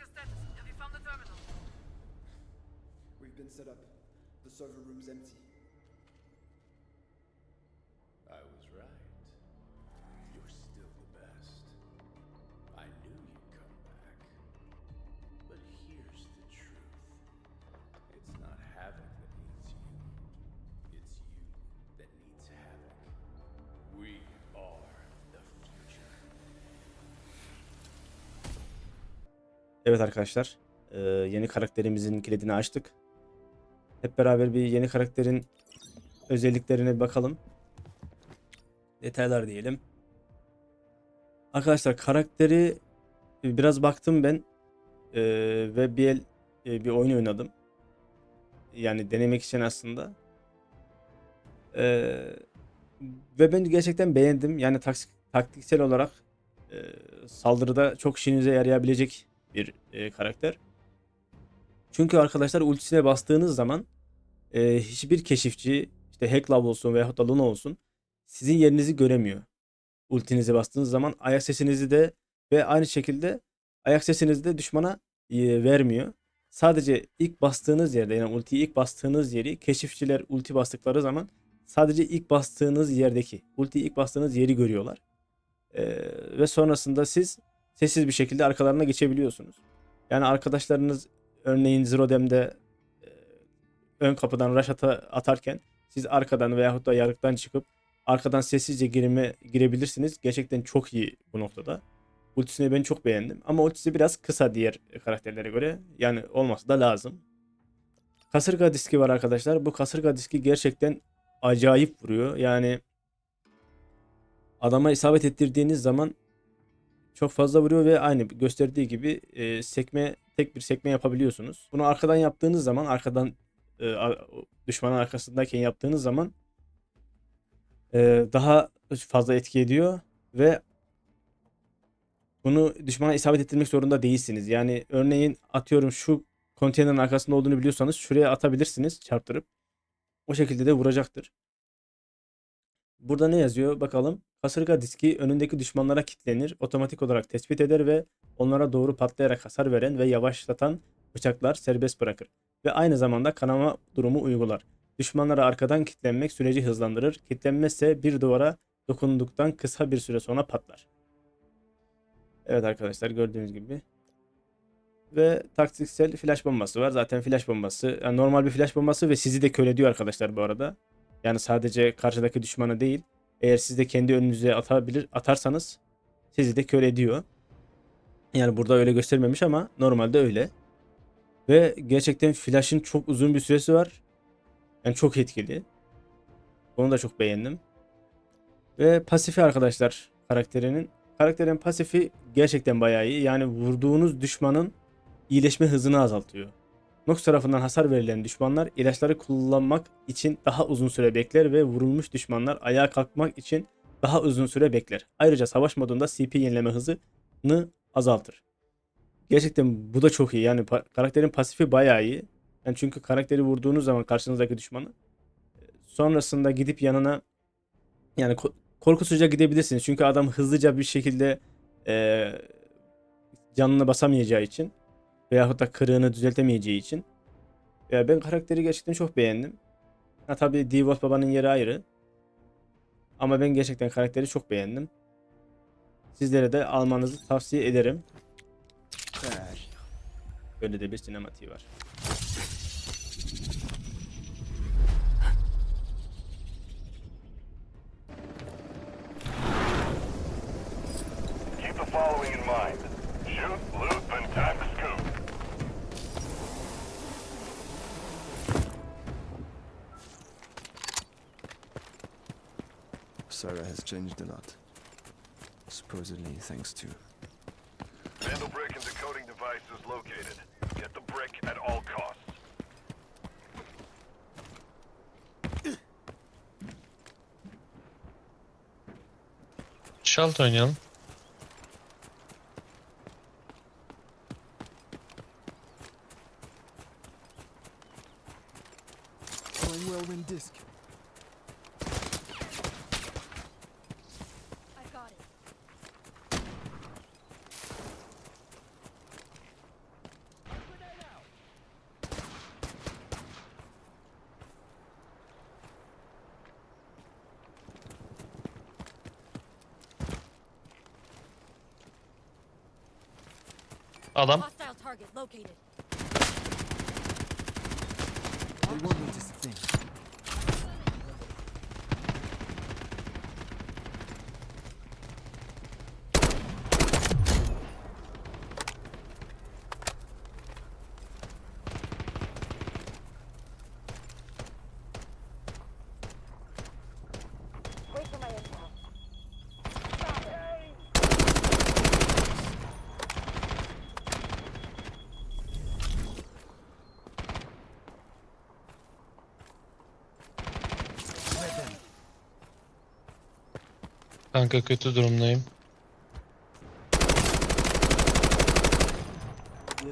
your status? Have you found the terminal? We've been set up. The server room's empty. Evet arkadaşlar. eee, yeni karakterimizin kilidini açtık. Hep beraber bir yeni karakterin özelliklerine bakalım. Detaylar diyelim. Arkadaşlar karakteri biraz baktım ben eee, ve bir el e, bir oyun oynadım. Yani denemek için aslında. Ve ben gerçekten beğendim. Yani taktiksel olarak saldırıda çok işinize yarayabilecek bir e, karakter. Çünkü arkadaşlar ultisine bastığınız zaman e, hiçbir keşifçi işte Heklav olsun veyahut da Luna olsun sizin yerinizi göremiyor. Ultinize bastığınız zaman ayak sesinizi de ve aynı şekilde ayak sesinizi de düşmana e, vermiyor. Sadece ilk bastığınız yerde yani ultiyi ilk bastığınız yeri keşifçiler ulti bastıkları zaman sadece ilk bastığınız yerdeki ultiyi ilk bastığınız yeri görüyorlar. E, ve sonrasında siz sessiz bir şekilde arkalarına geçebiliyorsunuz. Yani arkadaşlarınız örneğin Zerodem'de e, ön kapıdan rush ata- atarken siz arkadan veyahut da yarıktan çıkıp arkadan sessizce girme girebilirsiniz. Gerçekten çok iyi bu noktada. Ultisini ben çok beğendim. Ama ultisi biraz kısa diğer karakterlere göre. Yani olması da lazım. Kasırga diski var arkadaşlar. Bu kasırga diski gerçekten acayip vuruyor. Yani adama isabet ettirdiğiniz zaman çok fazla vuruyor ve aynı gösterdiği gibi e, sekme tek bir sekme yapabiliyorsunuz. Bunu arkadan yaptığınız zaman arkadan e, düşmanın arkasındayken yaptığınız zaman e, daha fazla etki ediyor ve bunu düşmana isabet ettirmek zorunda değilsiniz. Yani örneğin atıyorum şu konteynerin arkasında olduğunu biliyorsanız şuraya atabilirsiniz çarptırıp. O şekilde de vuracaktır. Burada ne yazıyor bakalım. Kasırga diski önündeki düşmanlara kilitlenir, otomatik olarak tespit eder ve onlara doğru patlayarak hasar veren ve yavaşlatan bıçaklar serbest bırakır. Ve aynı zamanda kanama durumu uygular. Düşmanlara arkadan kilitlenmek süreci hızlandırır. Kilitlenmezse bir duvara dokunduktan kısa bir süre sonra patlar. Evet arkadaşlar gördüğünüz gibi. Ve taktiksel flash bombası var. Zaten flash bombası yani normal bir flash bombası ve sizi de kör ediyor arkadaşlar bu arada. Yani sadece karşıdaki düşmanı değil. Eğer siz de kendi önünüze atabilir atarsanız sizi de kör ediyor. Yani burada öyle göstermemiş ama normalde öyle. Ve gerçekten flash'ın çok uzun bir süresi var. Yani çok etkili. Onu da çok beğendim. Ve pasifi arkadaşlar karakterinin. Karakterin pasifi gerçekten bayağı iyi. Yani vurduğunuz düşmanın iyileşme hızını azaltıyor. Nox tarafından hasar verilen düşmanlar ilaçları kullanmak için daha uzun süre bekler ve vurulmuş düşmanlar ayağa kalkmak için daha uzun süre bekler. Ayrıca savaş modunda CP yenileme hızını azaltır. Gerçekten bu da çok iyi. Yani karakterin pasifi bayağı iyi. Yani çünkü karakteri vurduğunuz zaman karşınızdaki düşmanı e, sonrasında gidip yanına yani ko- korkusuzca gidebilirsiniz. Çünkü adam hızlıca bir şekilde e, canını basamayacağı için veyahut da kırığını düzeltemeyeceği için. Ya ben karakteri gerçekten çok beğendim. Ha tabii D-Wolf babanın yeri ayrı. Ama ben gerçekten karakteri çok beğendim. Sizlere de almanızı tavsiye ederim. Böyle de bir sinematiği var. Thanks to Vandal brick and decoding device is located. Get the brick at all costs. Şalt oynayalım. Adam. Kanka kötü durumdayım.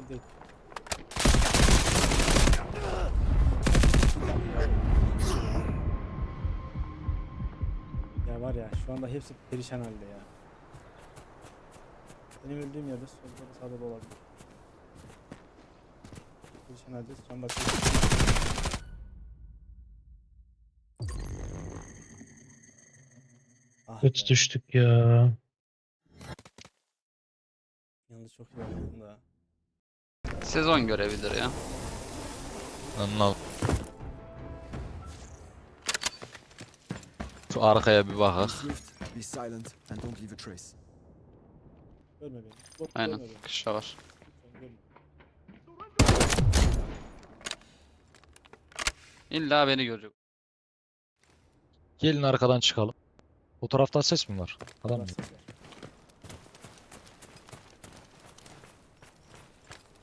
De- Ya var ya şu anda hepsi perişan halde ya. Benim öldüğüm yerde solda da sağda da olabilir. Perişan halde can bakıyor. Ah Kötü be, düştük ya. Yalnız çok iyi oynadım da. Sezon görebilir ya. Anladım. Şu arkaya bir bakak. swift, be silent, and don't leave a trace. Görme beni. Bot Aynen. görme beni. Kışla var. Lütfen görme. İlla beni görecek. Gelin arkadan çıkalım. Bu taraftan ses mi var? Adam mı?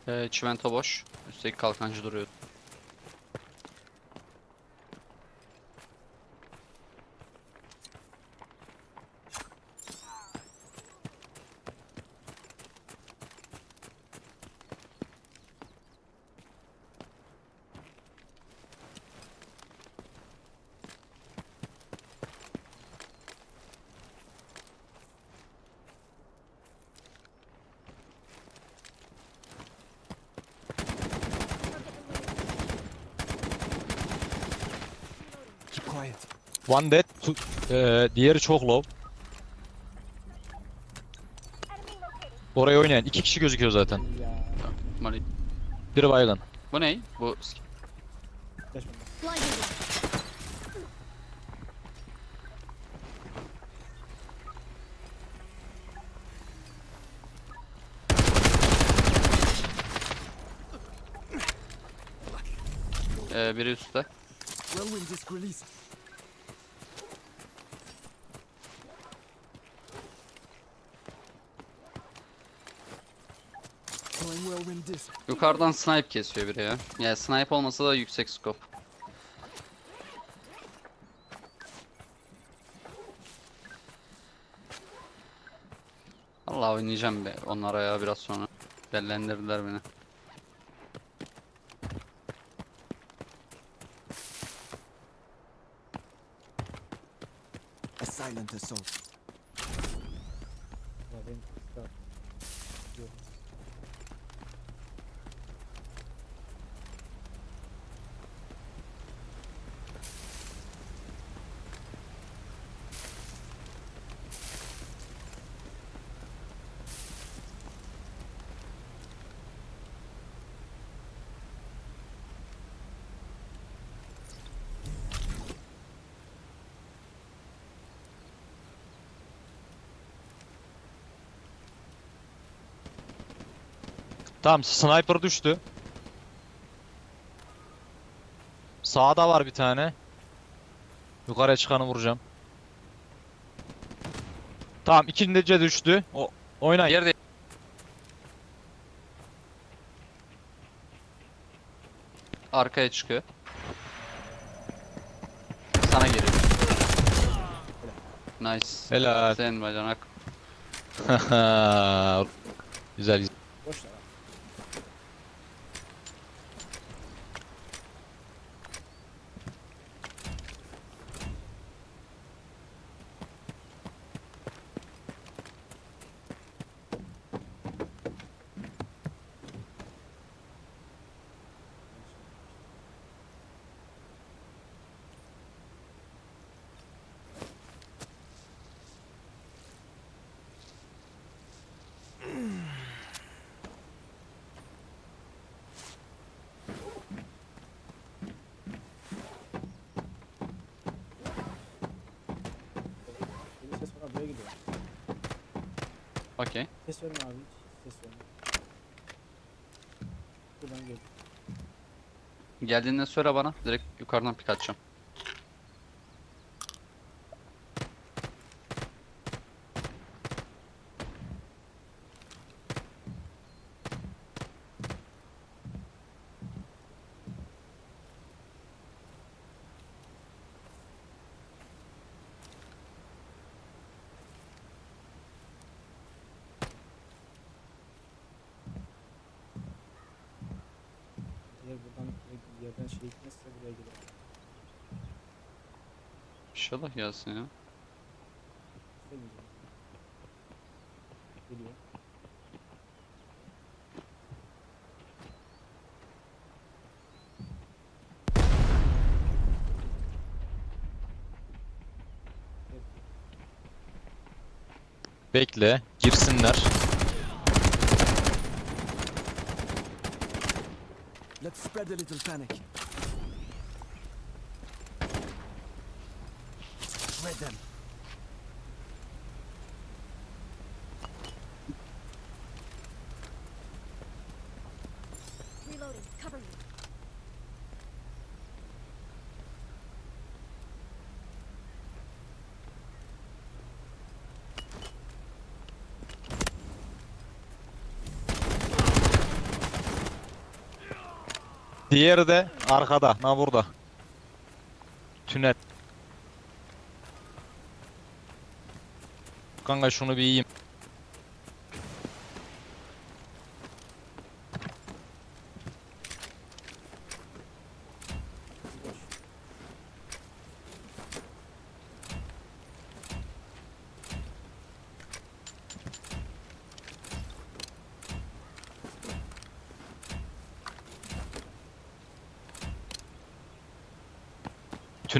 Ee, çimento boş. Üstteki kalkancı duruyor. One dead. tu- eee, diğeri çok low. Oraya oynayan iki kişi gözüküyor zaten. Mali. Biri baygın. Bu ne? Bu ee, biri üstte. Whirlwind disk released. Yukarıdan snipe kesiyor biri ya. Ya snipe olmasa da yüksek scope. Allah oynayacağım be onlara ya biraz sonra. Dellendirdiler beni. A silent assault. Ya benim ya. Yok. Tamam sniper düştü. Sağda var bir tane. Yukarıya çıkanı vuracağım. Tamam ikinci de düştü. O oynayın. Yerde arkaya çıkıyor. Sana geliyor. Nice. Helal. Sen bacanak. güzel güzel. gidiyor. Okey. Ses verme abi hiç. Ses verme. Buradan gel. Geldiğinden söyle bana. Direkt yukarıdan pik atacağım. Buradan direkt bir yerden şey gitmezse buraya gelir. İnşallah gelsin ya. Geliyor. Bekle. Girsinler. Let's spread a little panic. Spread them. Diğeri de arkada. Ha burada. Tünel. Kanka şunu bir yiyeyim.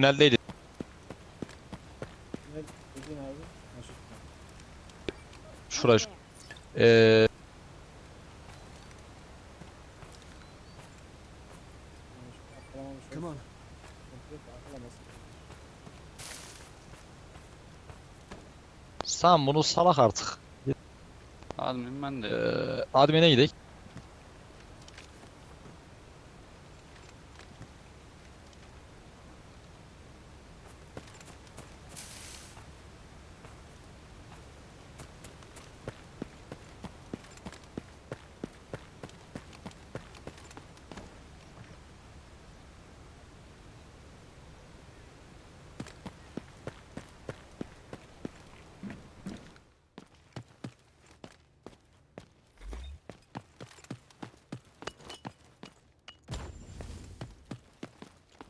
Tüneldeydi. Ne abi? Şuraya. Ee, atlamamış Come on. Sen bunu salak artık. Admin ben de. Ee, admin'e gidelim.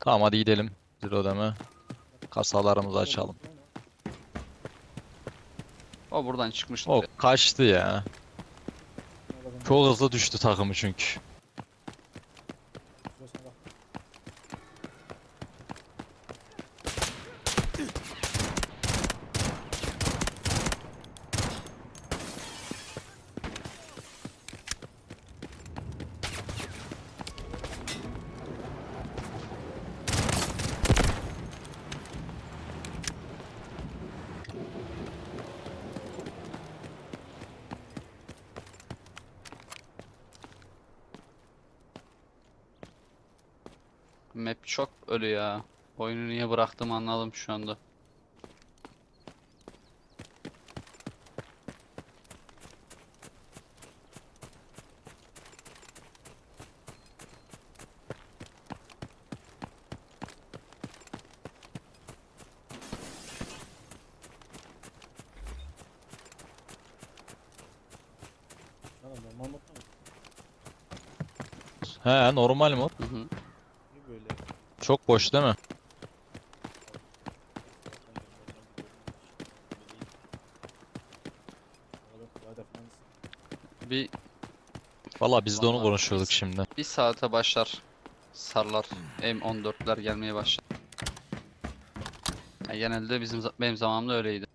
Tamam hadi gidelim. Zero deme. Kasalarımızı açalım. O buradan çıkmıştı. O kaçtı ya. Çok hızlı düştü takımı çünkü. Ölü ya. Oyunu niye bıraktım anladım şu anda. He normal mod. Hı hı. Çok boş değil mi? Bir Valla biz de onu Vallahi konuşuyorduk şimdi. bir saate başlar. Sarlar. M14'ler gelmeye başlar. Ya genelde bizim za- benim zamanımda öyleydi.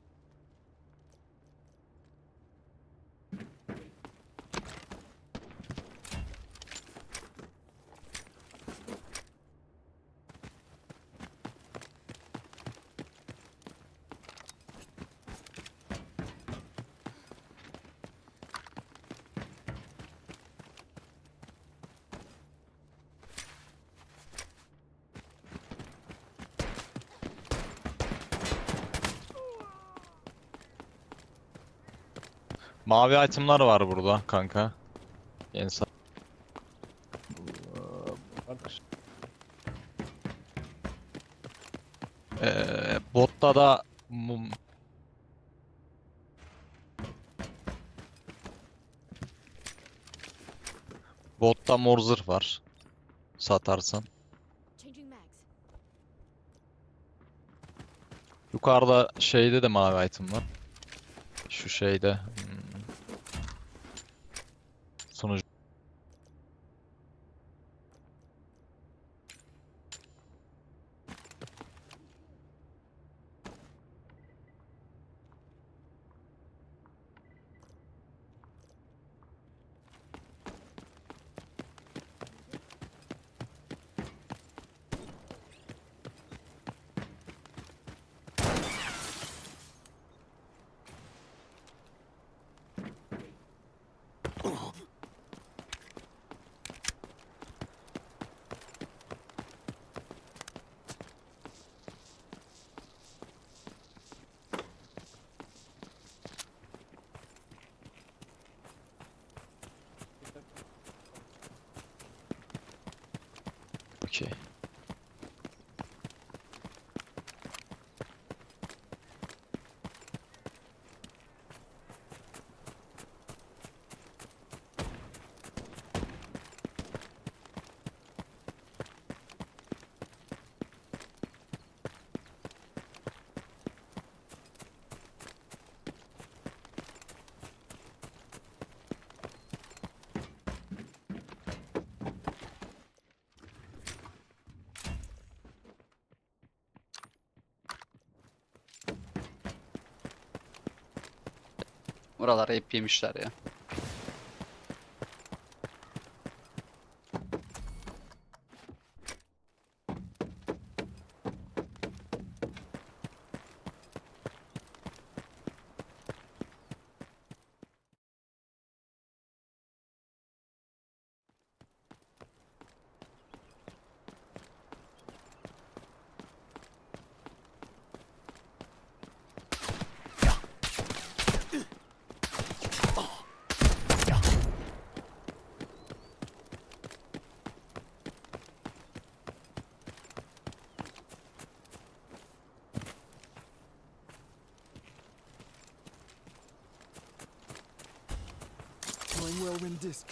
Mavi itemlar var burada kanka. En sağ. Ee, botta da mum- Botta mor zırh var. Satarsan. Yukarıda şeyde de mavi item var. Şu şeyde. Okey. Buraları hep yemişler ya. Deploying whirlwind disc.